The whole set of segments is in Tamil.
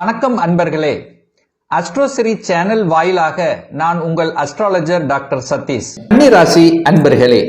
வணக்கம் அன்பர்களே. அஸ்ட்ரோசிரி சேனல் வாயிலாக நான் உங்கள் அஸ்ட்ராலஜர் டாக்டர் சதீஷ். ராசி அன்பர்களே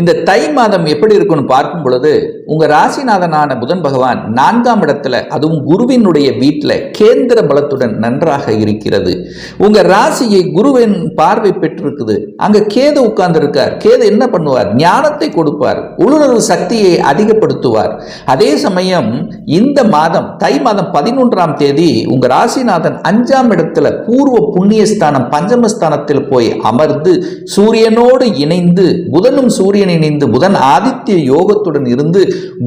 இந்த தை மாதம் எப்படி இருக்குன்னு பார்க்கும் பொழுது உங்க ராசிநாதனான புதன் பகவான் நான்காம் இடத்துல அதுவும் குருவினுடைய வீட்டில் கேந்திர பலத்துடன் நன்றாக இருக்கிறது. உங்க ராசியை குருவின் பார்வை பெற்றிருக்குது. அங்க கேது உட்கார்ந்து இருக்கார் கேது என்ன பண்ணுவார்? ஞானத்தை கொடுப்பார். உள்ளுணர்வு சக்தியை அதிகப்படுத்துவார். அதே சமயம் இந்த மாதம் தை மாதம் பதினொன்றாம் தேதி உங்க ராசிநாதன் அஞ்சாம் இடத்துல பூர்வ புண்ணியஸ்தானம் பஞ்சமஸ்தானத்தில் போய் அமர்ந்து சூரியனோடு இணைந்து புதனும் சூரிய சூரியன் இணைந்து புதன் ஆதித்ய யோகத்துடன் இருந்து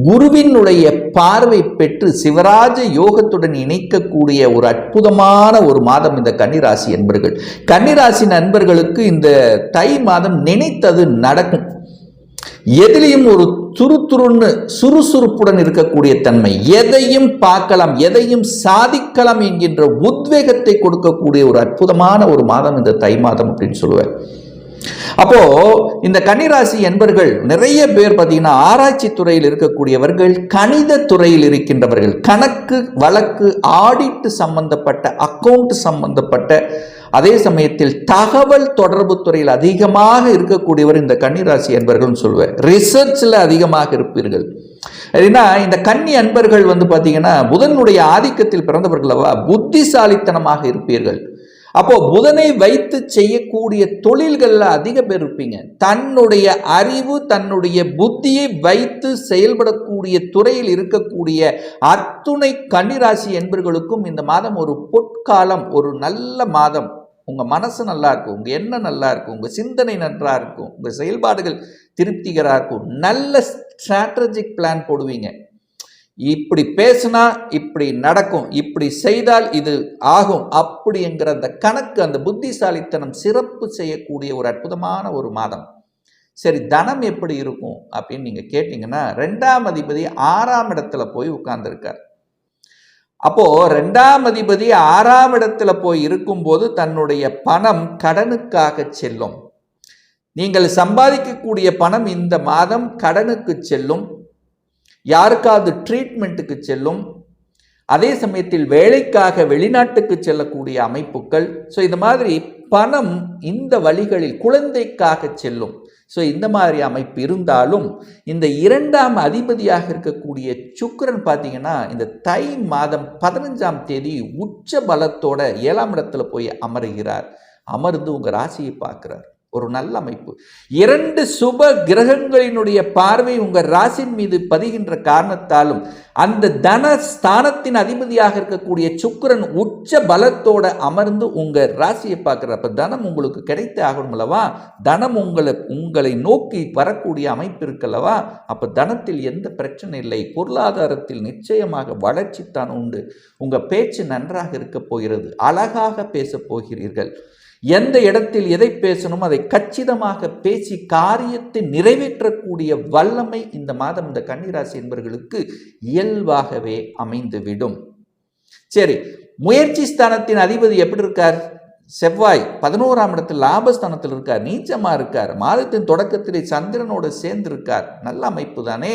குருவினுடைய பார்வை பெற்று சிவராஜ யோகத்துடன் இணைக்கக்கூடிய ஒரு அற்புதமான ஒரு மாதம் இந்த கன்னிராசி என்பர்கள் கன்னிராசி நண்பர்களுக்கு இந்த தை மாதம் நினைத்தது நடக்கும். எதிலையும் ஒரு துருதுருன்னு சுறுசுறுப்புடன் இருக்கக்கூடிய தன்மை. எதையும் பார்க்கலாம் எதையும் சாதிக்கலாம் என்கின்ற உத்வேகத்தை கொடுக்கக்கூடிய ஒரு அற்புதமான ஒரு மாதம் இந்த தை மாதம் அப்படின்னு சொல்லுவேன். அப்போ இந்த கன்னிராசி என்பர்கள் நிறைய பேர் பார்த்தீங்கன்னா ஆராய்ச்சி துறையில் இருக்கக்கூடியவர்கள் கணித துறையில் இருக்கின்றவர்கள் கணக்கு வழக்கு ஆடிட்டு சம்பந்தப்பட்ட அக்கவுண்ட் சம்பந்தப்பட்ட அதே சமயத்தில் தகவல் தொடர்பு துறையில் அதிகமாக இருக்கக்கூடியவர் இந்த கன்னிராசி அன்பர்கள் சொல்லுவேன் ரிசர்ச்சில் அதிகமாக இருப்பீர்கள். ஏன்னா இந்த கன்னி அன்பர்கள் வந்து பார்த்தீங்கன்னா புதனுடைய ஆதிக்கத்தில் பிறந்தவர்கள் புத்திசாலித்தனமாக இருப்பீர்கள். அப்போ புதனை வைத்து செய்யக்கூடிய தொழில்களில் அதிக பேர் இருப்பீங்க. தன்னுடைய அறிவு தன்னுடைய புத்தியை வைத்து செயல்படக்கூடிய துறையில் இருக்கக்கூடிய அத்துணை கன்னிராசி என்பர்களுக்கும் இந்த மாதம் ஒரு பொற்காலம் ஒரு நல்ல மாதம். உங்கள் மனசு நல்லா இருக்கும் உங்கள் எண்ணம் நல்லா இருக்கும் உங்கள் சிந்தனை நன்றாக இருக்கும் உங்கள் செயல்பாடுகள் திருப்திகராக இருக்கும். நல்ல ஸ்ட்ராட்டஜிக் பிளான் போடுவீங்க. இப்படி பேசுனா இப்படி நடக்கும் இப்படி செய்தால் இது ஆகும் அப்படிங்கிற அந்த கணக்கு அந்த புத்திசாலித்தனம் சிறப்பு செய்யக்கூடிய ஒரு அற்புதமான ஒரு மாதம். சரி தனம் எப்படி இருக்கும் அப்படின்னு நீங்கள் கேட்டிங்கன்னா ரெண்டாம் அதிபதி ஆறாம் இடத்துல போய் உட்கார்ந்துருக்கார். அப்போது ரெண்டாம் அதிபதி ஆறாம் இடத்துல போய் இருக்கும்போது தன்னுடைய பணம் கடனுக்காக செல்லும். நீங்கள் சம்பாதிக்கக்கூடிய பணம் இந்த மாதம் கடனுக்கு செல்லும். யாருக்காவது ட்ரீட்மெண்ட்டுக்கு செல்லும் அதே சமயத்தில் வேலைக்காக வெளிநாட்டுக்கு செல்லக்கூடிய அமைப்புகள் ஸோ இந்த மாதிரி பணம் இந்த வழிகளில் குழந்தைக்காக செல்லும். ஸோ இந்த மாதிரி அமைப்பு இருந்தாலும் இந்த இரண்டாம் அதிபதியாக இருக்கக்கூடிய சுக்கரன் பார்த்தீங்கன்னா இந்த தை மாதம் பதினஞ்சாம் தேதி உச்ச பலத்தோட ஏழாம் இடத்துல போய் அமருகிறார். அமர்ந்து உங்கள் ராசியை பார்க்குறார். ஒரு நல்ல அமைப்பு. இரண்டு சுப கிரகங்களினுடைய பார்வை உங்கள் ராசின் மீது பதிகின்ற காரணத்தாலும் அந்த தன ஸ்தானத்தின் அதிபதியாக இருக்கக்கூடிய சுக்கிரன் உச்ச பலத்தோட அமர்ந்து உங்கள் ராசியை பார்க்குறப்ப தனம் உங்களுக்கு கிடைத்து ஆகணும் அல்லவா? தனம் உங்களை உங்களை நோக்கி வரக்கூடிய அமைப்பு இருக்கல்லவா அப்போ தனத்தில் எந்த பிரச்சனை இல்லை. பொருளாதாரத்தில் நிச்சயமாக வளர்ச்சி தான் உண்டு. உங்கள் பேச்சு நன்றாக இருக்க போகிறது அழகாக பேசப் போகிறீர்கள். எந்த இடத்தில் எதை பேசணும் அதை கச்சிதமாக பேசி காரியத்தை நிறைவேற்றக்கூடிய வல்லமை இந்த மாதம் இந்த கன்னிராசி என்பவர்களுக்கு இயல்பாகவே அமைந்துவிடும். சரி முயற்சி ஸ்தானத்தின் அதிபதி எப்படி இருக்கார்? செவ்வாய் பதினோராம் இடத்தில் லாபஸ்தானத்தில் இருக்கார் நீச்சமாக இருக்கார் மாதத்தின் தொடக்கத்திலே சந்திரனோடு சேர்ந்து இருக்கார் நல்ல அமைப்பு தானே.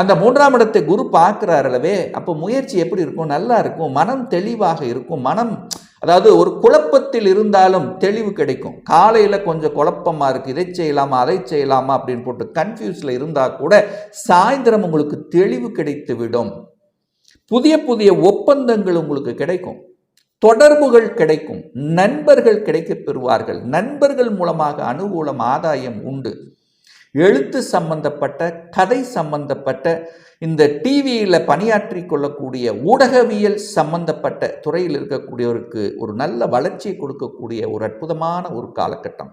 அந்த மூன்றாம் இடத்தை குரு பார்க்கிறார் அல்லவே அப்போ முயற்சி எப்படி இருக்கும்? நல்லா இருக்கும் மனம் தெளிவாக இருக்கும் மனம் அதாவது ஒரு குழப்பத்தில் இருந்தாலும் தெளிவு கிடைக்கும். காலையில் கொஞ்சம் குழப்பமாக இருக்குது இதை செய்யலாமா அதை செய்யலாமா அப்படின்னு போட்டு கன்ஃபியூஸில் இருந்தால் கூட சாயந்தரம் உங்களுக்கு தெளிவு கிடைத்து விடும் புதிய புதிய ஒப்பந்தங்கள் உங்களுக்கு கிடைக்கும். தொடர்புகள் கிடைக்கும். நண்பர்கள் கிடைக்கப் பெறுவார்கள். நண்பர்கள் மூலமாக அனுகூலம் ஆதாயம் உண்டு. எழுத்து சம்பந்தப்பட்ட கதை சம்பந்தப்பட்ட இந்த டிவியில் பணியாற்றி கொள்ளக்கூடிய ஊடகவியல் சம்பந்தப்பட்ட துறையில் இருக்கக்கூடியவருக்கு ஒரு நல்ல வளர்ச்சியை கொடுக்கக்கூடிய ஒரு அற்புதமான ஒரு காலகட்டம்.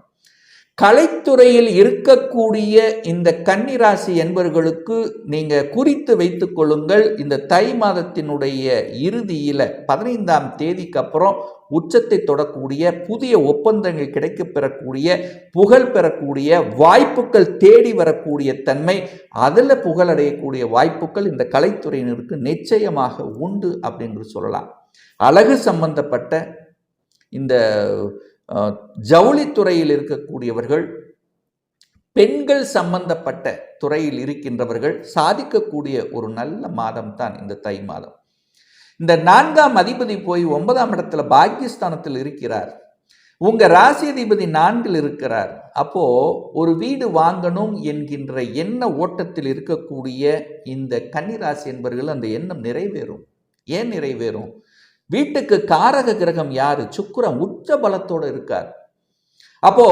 கலைத்துறையில் இருக்கக்கூடிய இந்த கன்னிராசி என்பவர்களுக்கு நீங்கள் குறித்து வைத்து கொள்ளுங்கள். இந்த தை மாதத்தினுடைய இறுதியில் பதினைந்தாம் தேதிக்கு அப்புறம் உச்சத்தை தொடக்கூடிய புதிய ஒப்பந்தங்கள் கிடைக்கப் பெறக்கூடிய புகழ் பெறக்கூடிய வாய்ப்புகள் தேடி வரக்கூடிய தன்மை அதில் புகழடையக்கூடிய வாய்ப்புகள் இந்த கலைத்துறையினருக்கு நிச்சயமாக உண்டு அப்படின்னு சொல்லலாம். அழகு சம்பந்தப்பட்ட இந்த ஜவுளித்துறையில் இருக்கக்கூடியவர்கள் பெண்கள் சம்பந்தப்பட்ட துறையில் இருக்கின்றவர்கள் சாதிக்கக்கூடிய ஒரு நல்ல மாதம் தான் இந்த தை மாதம். இந்த நான்காம் அதிபதி போய் ஒன்பதாம் இடத்துல பாக்கியஸ்தானத்தில் இருக்கிறார். உங்க ராசி அதிபதி நான்கில் இருக்கிறார். அப்போ ஒரு வீடு வாங்கணும் என்கின்ற எண்ண ஓட்டத்தில் இருக்கக்கூடிய இந்த கன்னிராசி என்பவர்கள் அந்த எண்ணம் நிறைவேறும். ஏன் நிறைவேறும்? வீட்டுக்கு காரக கிரகம் யாரு? சுக்கிரன் உச்ச பலத்தோடு இருக்கார். அப்போ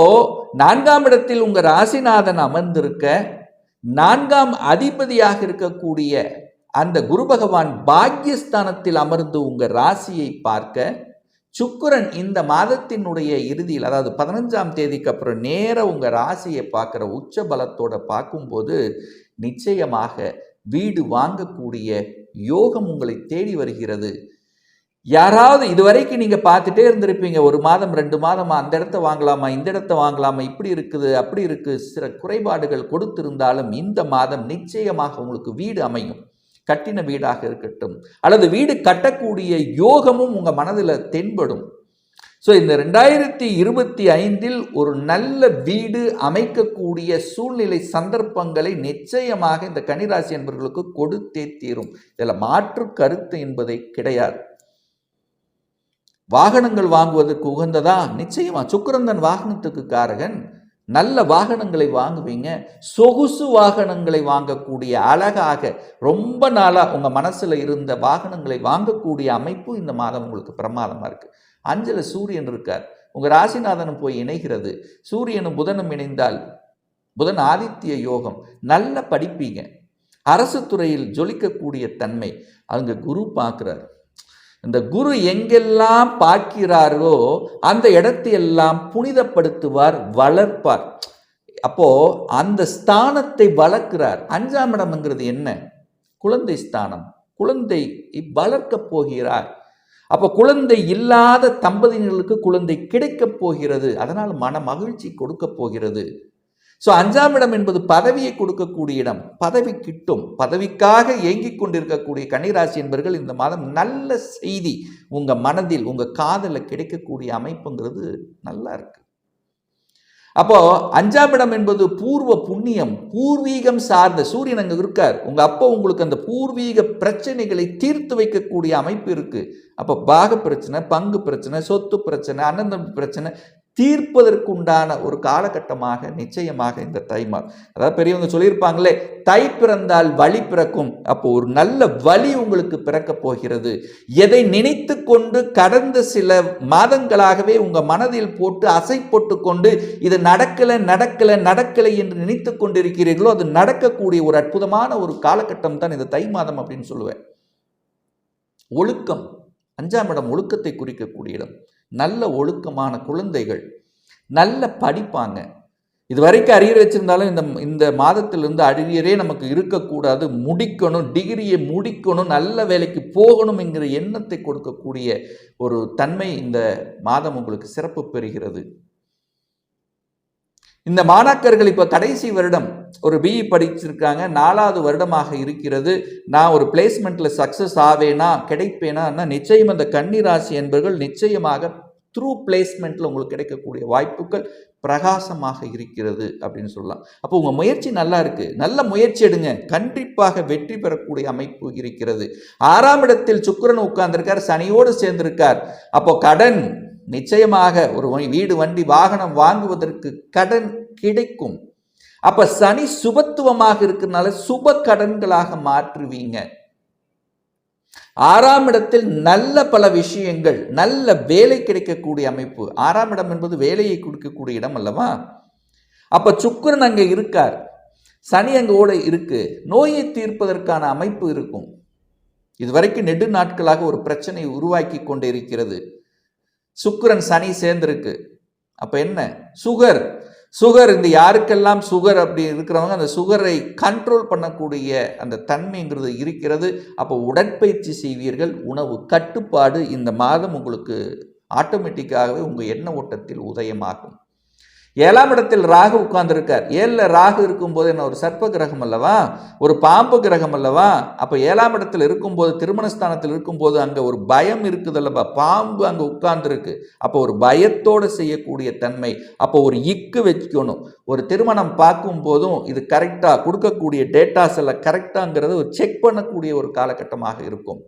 நான்காம் இடத்தில் உங்க ராசிநாதன் அமர்ந்திருக்க நான்காம் அதிபதியாக இருக்கக்கூடிய அந்த குரு பகவான் பாக்யஸ்தானத்தில் அமர்ந்து உங்க ராசியை பார்க்க சுக்கிரன் இந்த மாதத்தினுடைய இறுதியில் அதாவது பதினஞ்சாம் தேதிக்கு அப்புறம் நேர உங்க ராசியை பார்க்குற உச்ச பலத்தோட பார்க்கும்போது நிச்சயமாக வீடு வாங்கக்கூடிய யோகம் உங்களை தேடி வருகிறது. யாராவது இதுவரைக்கும் நீங்கள் பார்த்துட்டே இருந்திருப்பீங்க. ஒரு மாதம் ரெண்டு மாதமா அந்த இடத்த வாங்கலாமா இந்த இடத்த வாங்கலாமா இப்படி இருக்குது அப்படி இருக்குது சில குறைபாடுகள் கொடுத்திருந்தாலும் இந்த மாதம் நிச்சயமாக உங்களுக்கு வீடு அமையும். கட்டின வீடாக இருக்கட்டும். அல்லது வீடு கட்டக்கூடிய யோகமும் உங்கள் மனதில் தென்படும். ஸோ இந்த ரெண்டாயிரத்தி இருபத்தி ஐந்தில் ஒரு நல்ல வீடு அமைக்கக்கூடிய சூழ்நிலை சந்தர்ப்பங்களை நிச்சயமாக இந்த கனிராசி என்பவர்களுக்கு கொடுத்தே தீரும். இதில் மாற்று கருத்து என்பதை கிடையாது. வாகனங்கள் வாங்குவதற்கு உகந்ததா? நிச்சயமா. சுக்கிரந்தன் வாகனத்துக்கு காரகன். நல்ல வாகனங்களை வாங்குவீங்க. சொகுசு வாகனங்களை வாங்கக்கூடிய அழகாக ரொம்ப நாளாக உங்கள் மனசில் இருந்த வாகனங்களை வாங்கக்கூடிய அமைப்பு இந்த மாதம் உங்களுக்கு பிரமாதமாக இருக்குது அஞ்சல சூரியன் இருக்கார். உங்கள் ராசிநாதனும் போய் இணைகிறது. சூரியனும் புதனும் இணைந்தால் புதன் ஆதித்ய யோகம். நல்ல படிப்பீங்க. அரசு துறையில் ஜொலிக்கக்கூடிய தன்மை. அங்கே குரு பார்க்குறாரு. இந்த குரு எங்கெல்லாம் பார்க்கிறாரோ அந்த இடத்தையெல்லாம் புனிதப்படுத்துவார் வளர்ப்பார். அப்போ அந்த ஸ்தானத்தை வளர்க்கிறார். அஞ்சாம் இடம்ங்கிறது என்ன? குழந்தை ஸ்தானம். குழந்தை வளர்க்கப் போகிறார். அப்போ குழந்தை இல்லாத தம்பதியினர்களுக்கு குழந்தை கிடைக்கப் போகிறது. அதனால் மன மகிழ்ச்சி கொடுக்கப் போகிறது. ஸோ அஞ்சாம் இடம் என்பது பதவியை கொடுக்கக்கூடிய இடம். பதவி கிட்டும். பதவிக்காக ஏங்கிக் கொண்டிருக்கக்கூடிய கன்னிராசி என்பவர்கள் இந்த மாதம் நல்ல செய்தி. உங்கள் மனதில் உங்கள் காதலில் கிடைக்கக்கூடிய அமைப்புங்கிறது நல்லா இருக்கு. அப்போ அஞ்சாம் இடம் என்பது பூர்வ புண்ணியம். பூர்வீகம் சார்ந்த சூரியன் அங்கே இருக்கார். உங்கள் அப்போ உங்களுக்கு அந்த பூர்வீக பிரச்சனைகளை தீர்த்து வைக்கக்கூடிய அமைப்பு இருக்குது அப்போ பாக பிரச்சனை பங்கு பிரச்சனை சொத்து பிரச்சனை அனந்தம் பிரச்சனை தீர்ப்பதற்குண்டான ஒரு காலகட்டமாக நிச்சயமாக இந்த தை மாதம் அதாவது பெரியவங்க சொல்லியிருப்பாங்களே தை பிறந்தால் வழி பிறக்கும். அப்போ ஒரு நல்ல வழி உங்களுக்கு பிறக்க போகிறது. எதை நினைத்து கொண்டு கடந்த சில மாதங்களாகவே உங்க மனதில் போட்டு அசை போட்டு கொண்டு இது நடக்கலை நடக்கலை நடக்கலை என்று நினைத்து கொண்டிருக்கிறீர்களோ அது நடக்கக்கூடிய ஒரு அற்புதமான ஒரு காலகட்டம் தான் இந்த தை மாதம் அப்படின்னு சொல்லுவேன். ஒழுக்கம் அஞ்சாம் இடம் ஒழுக்கத்தை குறிக்கக்கூடிய இடம். நல்ல ஒழுக்கமான குழந்தைகள் நல்ல படிப்பாங்க. இது வரைக்கும் அரியர் வச்சுருந்தாலும் இந்த இந்த மாதத்திலிருந்து அரியரே நமக்கு இருக்கக்கூடாது. முடிக்கணும் டிகிரியை முடிக்கணும் நல்ல வேலைக்கு போகணுங்கிற எண்ணத்தை கொடுக்கக்கூடிய ஒரு தன்மை இந்த மாதம் உங்களுக்கு சிறப்பு பெறுகிறது. இந்த மாணாக்கர்கள் இப்போ கடைசி வருடம் ஒரு பிஇ படிச்சிருக்காங்க. நாலாவது வருடமாக இருக்கிறது. நான் ஒரு பிளேஸ்மெண்ட்டில் சக்ஸஸ் ஆவேனா கிடைப்பேனா நிச்சயம் அந்த கன்னிராசி என்பவர்கள் நிச்சயமாக த்ரூ பிளேஸ்மெண்ட்டில் உங்களுக்கு கிடைக்கக்கூடிய வாய்ப்புகள் பிரகாசமாக இருக்கிறது அப்படின்னு சொல்லலாம். அப்போ உங்கள் முயற்சி நல்லா இருக்குது நல்ல முயற்சி எடுங்க. கண்டிப்பாக வெற்றி பெறக்கூடிய அமைப்பு இருக்கிறது. ஆறாம் இடத்தில் சுக்கிரன் உட்கார்ந்துருக்கார். சனியோடு சேர்ந்திருக்கார். அப்போ கடன் நிச்சயமாக ஒரு வீடு வண்டி வாகனம் வாங்குவதற்கு கடன் கிடைக்கும். அப்போ சனி சுபத்துவமாக இருக்கிறதுனால சுப கடன்களாக மாற்றுவீங்க. ஆறாம் இடத்தில் நல்ல பல விஷயங்கள் நல்ல வேலை கிடைக்கக்கூடிய அமைப்பு. ஆறாம் இடம் என்பது வேலையை கொடுக்கக்கூடிய இடம் அல்லவா? அப்போ சுக்கிரன் அங்கே இருக்கார். சனி அங்கோட இருக்கு. நோயை தீர்ப்பதற்கான அமைப்பு இருக்கும். இதுவரைக்கும் நெடு நாட்களாக ஒரு பிரச்சனை உருவாக்கி கொண்டு இருக்கிறது சுக்கிரன் சனி சேர்ந்திருக்கு. அப்போ என்ன? சுகர். சுகர் இந்த யாருக்கெல்லாம் சுகர் அப்படி இருக்கிறவங்க அந்த சுகரை கண்ட்ரோல் பண்ணக்கூடிய அந்த தன்மைங்கிறது இருக்கிறது. அப்போ உடற்பயிற்சி செய்வீர்கள். உணவு கட்டுப்பாடு இந்த மாதம் உங்களுக்கு ஆட்டோமேட்டிக்காகவே உங்கள் எண்ண ஓட்டத்தில் உதயமாகும். ஏழாம் இடத்தில் ராகு உட்கார்ந்துருக்கார். ஏழில் ராகு இருக்கும்போது என்ன ஒரு சர்ப்ப கிரகம் அல்லவா? ஒரு பாம்பு கிரகம் அல்லவா? அப்போ ஏழாம் இடத்தில் இருக்கும்போது திருமணஸ்தானத்தில் இருக்கும்போது அங்கே ஒரு பயம் இருக்குது அல்லவா? பாம்பு அங்கே உட்கார்ந்துருக்கு. அப்போ ஒரு பயத்தோடு செய்யக்கூடிய தன்மை. அப்போ ஒரு இக்கு வச்சுக்கணும் ஒரு திருமணம் பார்க்கும் போதும் இது கரெக்டாக கொடுக்கக்கூடிய டேட்டாஸ் எல்லாம் கரெக்டாங்கிறது ஒரு செக் பண்ணக்கூடிய ஒரு காலகட்டமாக இருக்கும்.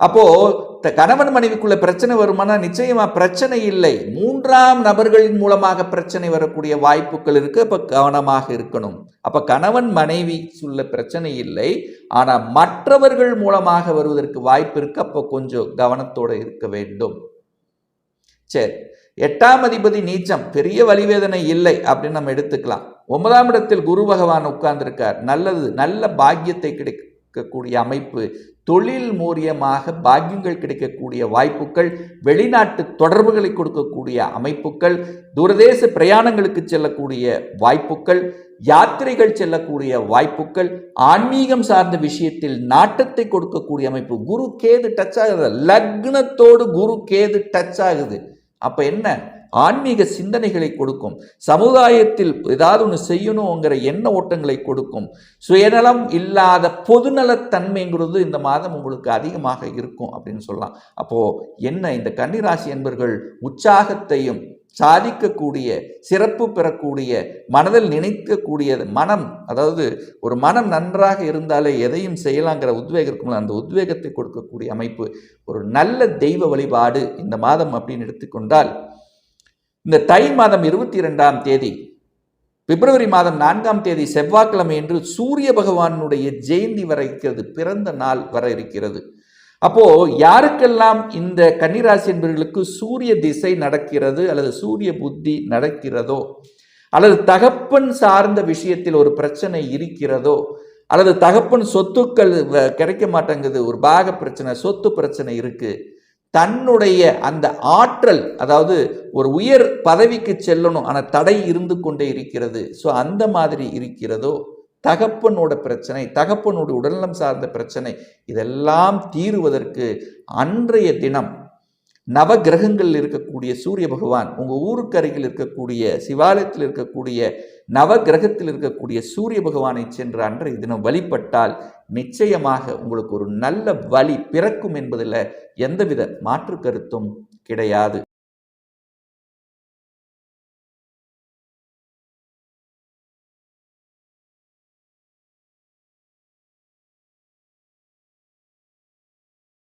அப்போ த- கணவன் மனைவிக்குள்ள பிரச்சனை வருமானா? நிச்சயமா பிரச்சனை இல்லை. மூன்றாம் நபர்களின் மூலமாக பிரச்சனை வரக்கூடிய வாய்ப்புகள் இருக்கு. அப்ப கவனமாக இருக்கணும். அப்ப கணவன் மனைவி உள்ள பிரச்சனை இல்லை. ஆனா மற்றவர்கள் மூலமாக வருவதற்கு வாய்ப்பு இருக்கு. அப்போ கொஞ்சம் கவனத்தோட இருக்க வேண்டும். சரி. எட்டாம் அதிபதி நீச்சம். பெரிய வலிவேதனை இல்லை அப்படின்னு நம்ம எடுத்துக்கலாம். ஒன்பதாம் இடத்தில் குரு பகவான் உட்கார்ந்திருக்கார். நல்லது. நல்ல பாக்கியத்தை கிடைக்கும். கிடைக்கக்கூடிய அமைப்பு தொழில் மூலியமாக பாக்கியங்கள் கிடைக்கக்கூடிய வாய்ப்புகள் வெளிநாட்டு தொடர்புகளை கொடுக்கக்கூடிய அமைப்புகள் தூரதேச பிரயாணங்களுக்கு செல்லக்கூடிய வாய்ப்புகள் யாத்திரைகள் செல்லக்கூடிய வாய்ப்புகள் ஆன்மீகம் சார்ந்த விஷயத்தில் நாட்டத்தை கொடுக்கக்கூடிய அமைப்பு. குரு கேது டச் ஆகுது. லக்னத்தோடு குரு கேது டச் ஆகுது. அப்போ என்ன? ஆன்மீக சிந்தனைகளை கொடுக்கும். சமுதாயத்தில் ஏதாவது ஒன்று செய்யணுங்கிற எண்ண ஓட்டங்களை கொடுக்கும். சுயநலம் இல்லாத பொதுநலத்தன்மைங்கிறது இந்த மாதம் உங்களுக்கு அதிகமாக இருக்கும் அப்படின்னு சொல்லலாம். அப்போது என்ன இந்த கன்னிராசி என்பர்கள் உற்சாகத்தையும் சாதிக்கக்கூடிய சிறப்பு பெறக்கூடிய மனதில் நினைக்கக்கூடிய மனம் அதாவது ஒரு மனம் நன்றாக இருந்தாலே எதையும் செய்யலாங்கிற உத்வேகம் இருக்கும்ல அந்த உத்வேகத்தை கொடுக்கக்கூடிய அமைப்பு ஒரு நல்ல தெய்வ வழிபாடு இந்த மாதம் அப்படின்னு எடுத்துக்கொண்டால் இந்த தை மாதம் இருபத்தி இரண்டாம் தேதி பிப்ரவரி மாதம் நான்காம் தேதி செவ்வாய்க்கிழமை என்று சூரிய பகவானுடைய ஜெயந்தி வர இருக்கிறது பிறந்த நாள் வர இருக்கிறது. அப்போ யாருக்கெல்லாம் இந்த கன்னிராசி என்பவர்களுக்கு சூரிய திசை நடக்கிறது அல்லது சூரிய புத்தி நடக்கிறதோ அல்லது தகப்பன் சார்ந்த விஷயத்தில் ஒரு பிரச்சனை இருக்கிறதோ அல்லது தகப்பன் சொத்துக்கள் வ- கிடைக்க மாட்டேங்குது ஒரு பாக பிரச்சனை சொத்து பிரச்சனை இருக்குது தன்னுடைய அந்த ஆற்றல் அதாவது ஒரு உயர் பதவிக்கு செல்லணும் ஆனால் தடை இருந்து கொண்டே இருக்கிறது. ஸோ அந்த மாதிரி இருக்கிறதோ தகப்பனோட பிரச்சனை தகப்பனோட உடல்நலம் சார்ந்த பிரச்சனை இதெல்லாம் தீருவதற்கு அன்றைய தினம் நவ கிரகங்களில் இருக்கக்கூடிய சூரிய பகவான் உங்கள் ஊருக்கு அருகில் இருக்கக்கூடிய சிவாலயத்தில் இருக்கக்கூடிய நவ கிரகத்தில் இருக்கக்கூடிய சூரிய பகவானை சென்று அன்றைய தினம் வழிபட்டால் நிச்சயமாக உங்களுக்கு ஒரு நல்ல வழி பிறக்கும் என்பதில் எந்தவித மாற்று கருத்தும் கிடையாது.